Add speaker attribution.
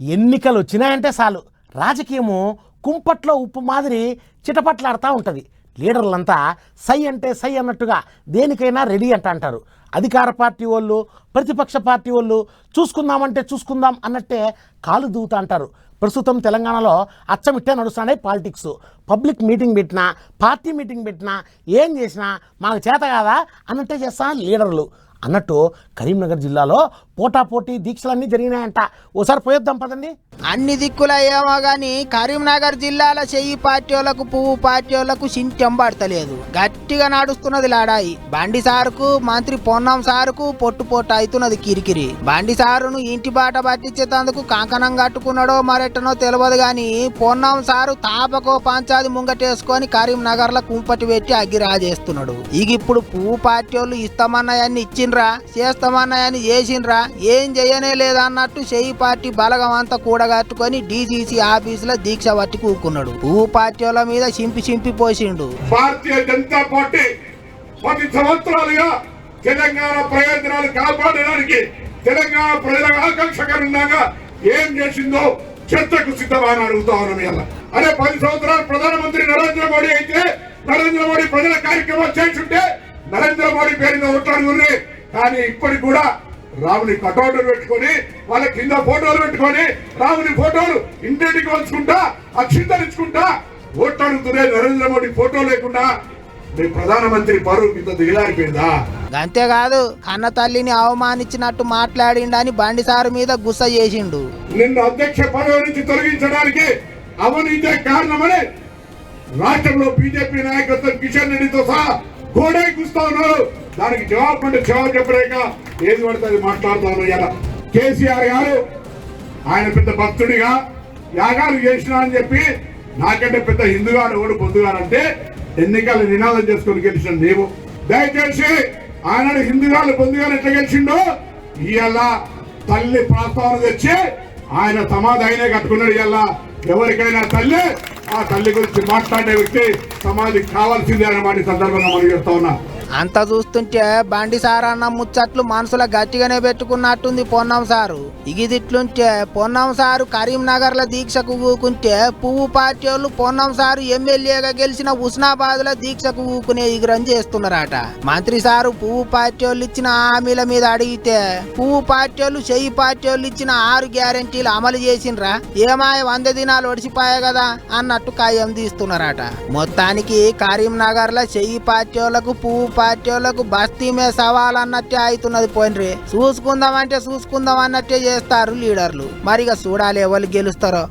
Speaker 1: ఎన్నికలు వచ్చినాయంటే చాలు. రాజకీయము కుంపట్లో ఉప్పు మాదిరి చిటపట్లాడుతూ ఉంటుంది. లీడర్లంతా సై అంటే సై అన్నట్టుగా దేనికైనా రెడీ అంట అంటారు. అధికార పార్టీ వాళ్ళు ప్రతిపక్ష పార్టీ వాళ్ళు చూసుకుందామంటే చూసుకుందాం అన్నట్టే కాలు దూవుతా అంటారు. ప్రస్తుతం తెలంగాణలో అచ్చమిట్టే నడుస్తున్నాయి పాలిటిక్స్. పబ్లిక్ మీటింగ్ పెట్టినా పార్టీ మీటింగ్ పెట్టినా ఏం చేసినా మాకు చేత కాదా అన్నట్టే చేస్తా లీడర్లు. అన్నట్టు కరీంనగర్ జిల్లాలో పోటాపోటీ దీక్షలన్నీ జరిగినాయంట. ఓసారి పోయొద్దాం పదండి.
Speaker 2: అన్ని దిక్కుల ఏమో కానీ కరీంనగర్ జిల్లాల చెయ్యి పార్టీలకు పువ్వు పార్టీలకు సింటం పడతలేదు. గట్టిగా నడుస్తున్నది లాడాయి. బండి సారుకు మంత్రి పొన్నం సారుకు పొట్టు పొట్టు అవుతున్నది కిరికిరి. బండి సారును ఇంటి బాట పట్టించేందుకు కంకణం కట్టుకున్నాడో మరెట్టనో తెలియదు గాని పొన్నం సారు తాపకో పంచాది ముంగటేసుకొని కరీంనగర్లో కుంపటి పెట్టి అగ్గిరాజేస్తున్నాడు. ఇగిప్పుడు ఇక ఇప్పుడు పువ్వు పార్టీ వాళ్ళు ఇస్తామన్నాయన్ని చేసిండ్రా? చేస్తామన్నాయని చేసిండ్రా? ఏం చేయనే లేదన్నట్టు చెయ్యి పార్టీ బలగం అంతా కూడగట్టుకొని డీసీసీ ఆఫీసులో దీక్ష పట్టి కూకున్నాడు. పువ్వు పార్టీ వాళ్ళ మీద చింపి చింపి పోసిండు.
Speaker 3: భారతీయ జనతా పార్టీ పది సంవత్సరాలుగా తెలంగాణ ప్రయోజనాలు కాపాడడానికి తెలంగాణ ప్రజల ఆకాంక్షకరంగా ఏం చేసిందో చర్చకు సిద్ధమని అడుగుతా ఉన్నాం అదే పది సంవత్సరాలు ప్రధానమంత్రి నరేంద్ర మోడీ అయితే నరేంద్ర మోడీ ప్రజల కార్యక్రమాలు చేస్తుంటే నరేంద్ర మోడీ పేరు మీద కానీ ఇప్పటికి కూడా రాముని కటౌట్లు పెట్టుకొని వాళ్ళ కింద ఫోటోలు పెట్టుకొని రాముని ఫోటోలు ఇంటింటికి వంచుకుంటా అక్షింతరించుకుంటా ఓట్లు అడుగుతున్నాయి నరేంద్ర మోడీ ఫోటో లేకుండా మీ ప్రధానమంత్రి పరువు ఇంత దిగలారిపోయిందా
Speaker 2: అంతేకాదు కన్న తల్లిని అవమానించినట్టు మాట్లాడిండని బండి సారు మీద గుస్స చేసిండు.
Speaker 3: నిన్ను అధ్యక్ష పదవి నుంచి తొలగించడానికి అవినీతే కారణమని రాష్ట్రంలో బీజేపీ నాయకత్వం కిషన్ రెడ్డితో సహా గోడే కూస్తా ఉన్నారు. దానికి జవాబు జవాబు చెప్పలేక ఏది పడితే అది మాట్లాడుతా ఇలా కేసీఆర్ గారు ఆయన పెద్ద భక్తుడిగా యాగాలు చేసిన అని చెప్పి నాకంటే పెద్ద హిందుగాను ఓడు పొందుగానంటే ఎన్నికలు నినాదం చేసుకొని గెలిచిన నీవు దయచేసి ఆయన హిందుగాలు పొందుగాను ఎట్లా గెలిచిండో ఇవాళ తల్లి ప్రాస్తావన తెచ్చి ఆయన సమాధి ఆయనే కట్టుకున్నాడు ఇవాళ ఎవరికైనా తల్లి ఆ తల్లి గురించి మాట్లాడే వ్యక్తి సమాధికి కావాల్సిందే అన్నమాట ఈ సందర్భంగా మనం చెప్తా ఉన్నా.
Speaker 2: అంత చూస్తుంటే బండి సార్ అన్న ముచ్చట్లు మనసులో గట్టిగానే పెట్టుకున్నట్టుంది పొన్నం సారు. ఇగిదిట్లుంటే పొన్నం సారు కరీంనగర్లో దీక్షకు ఊకుంటే పువ్వు పార్టీ వాళ్ళు పొన్నం సారు ఎమ్మెల్యేగా గెలిచిన ఉస్నాబాద్లో దీక్షకు ఊకునే ఇగురం చేస్తున్నారట. మంత్రి సారు పువ్వు పార్టీ వాళ్ళు ఇచ్చిన హామీల మీద అడిగితే పువ్వు పార్టీ వాళ్ళు చెయ్యి పార్టీ వాళ్ళు ఇచ్చిన ఆరు గ్యారంటీలు అమలు చేసిండ్రా. ఏమాయ వంద దినాలు ఒడిసిపోయా కదా అన్నట్టు కాయం తీస్తున్నారట. మొత్తానికి కరీంనగర్లో చెయ్యి పార్టీ వాళ్ళకు పువ్వు పార్టీ వాళ్ళకు బస్తీ మీద సవాల్ అన్నట్టే అవుతున్నది పోయినరి. చూసుకుందామంటే చూసుకుందాం అన్నట్టే చేస్తారు లీడర్లు. మరిగా చూడాలి ఎవరు గెలుస్తారో.